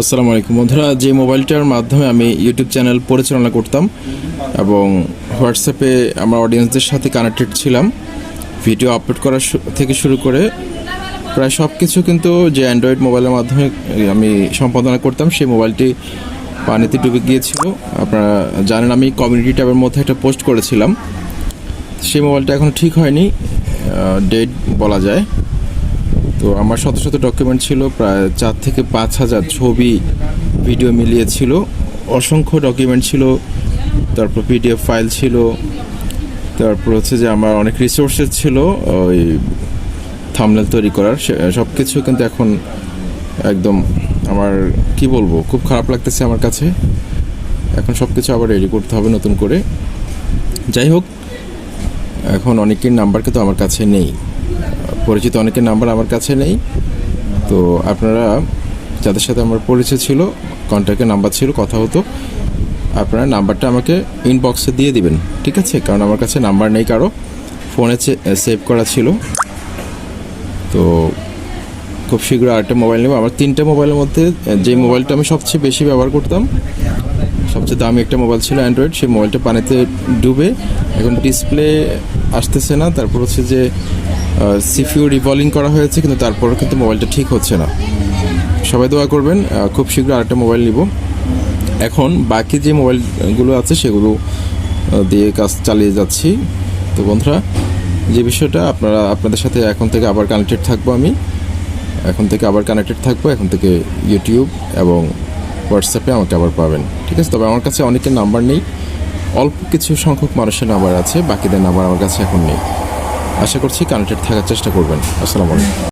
আসসালামু আলাইকুম। বন্ধুরা, যে মোবাইলটার মাধ্যমে আমি ইউটিউব চ্যানেল পরিচালনা করতাম এবং হোয়াটসঅ্যাপে আমার অডিয়েন্সদের সাথে কানেক্টেড ছিলাম ভিডিও আপলোড করা থেকে শুরু করে প্রায় সব কিছু কিন্তু যে অ্যান্ড্রয়েড মোবাইলের মাধ্যমে আমি সম্পাদনা করতাম, সেই মোবাইলটি পানিতে ডুবে গিয়েছিল। আপনারা জানেন, আমি কমিউনিটি ট্যাবের মধ্যে একটা পোস্ট করেছিলাম। সেই মোবাইলটা এখন ঠিক হয়নি ডেট বলা যায়। তো আমার শত শত ডকুমেন্ট ছিল, প্রায় চার থেকে পাঁচ হাজার ছবি ভিডিও মিলিয়ে ছিল অসংখ্য ডকুমেন্ট ছিল, তারপর পিডিএফ ফাইল ছিল, তারপর হচ্ছে যে আমার অনেক রিসোর্সেস ছিল, ওই থামনেল তৈরি করার। সব কিছু কিন্তু এখন একদম আমার, কি বলব, খুব খারাপ লাগতেছে আমার কাছে। এখন সব কিছু আবার রেডি করতে হবে নতুন করে। যাই হোক, এখন অনেকের নাম্বার কিন্তু আমার কাছে নেই। পরিচিত অনেকের নাম্বার আমার কাছে নেই। তো আপনারা যাদের সাথে আমার পরিচয় ছিল কন্ট্যাক্টের নাম্বার ছিল, কথা হতো, আপনারা নাম্বারটা আমাকে ইনবক্সে দিয়ে দিবেন, ঠিক আছে? কারণ আমার কাছে নাম্বার নেই কারও ফোনে সেভ করা ছিল। তো খুব শীঘ্র আরেকটা মোবাইল নেব। আমার তিনটে মোবাইলের মধ্যে, যে মোবাইলটা আমি সবচেয়ে বেশি ব্যবহার করতাম, সবচেয়ে দামি একটা মোবাইল ছিল অ্যান্ড্রয়েড সেই মোবাইলটা পানিতে ডুবে এখন ডিসপ্লে আসতেছে না। তারপর হচ্ছে যে সিপিউ রিভলিং করা হয়েছে, কিন্তু তারপর কিন্তু মোবাইলটা ঠিক হচ্ছে না। সবাই দোয়া করবেন খুব শীঘ্র আরেকটা মোবাইল নিব। এখন বাকি যে মোবাইলগুলো আছে, সেগুলো দিয়ে কাজ চালিয়ে যাচ্ছি। তো বন্ধুরা, যে বিষয়টা আপনারা, আপনাদের সাথে এখন থেকে আবার কানেক্টেড থাকব আমি। এখন থেকে আবার কানেক্টেড থাকব, এখন থেকে ইউটিউব এবং হোয়াটসঅ্যাপে আমাকে আবার পাবেন। ঠিক আছে? তবে আমার কাছে অনেকের নাম্বার নেই। অল্প কিছু সংখ্যক মানুষের নাম্বার আছে, বাকিদের নাম্বার আমার কাছে এখন নেই। আশা করছি কানেক্টেড থাকার চেষ্টা করবেন। আসসালামু আলাইকুম।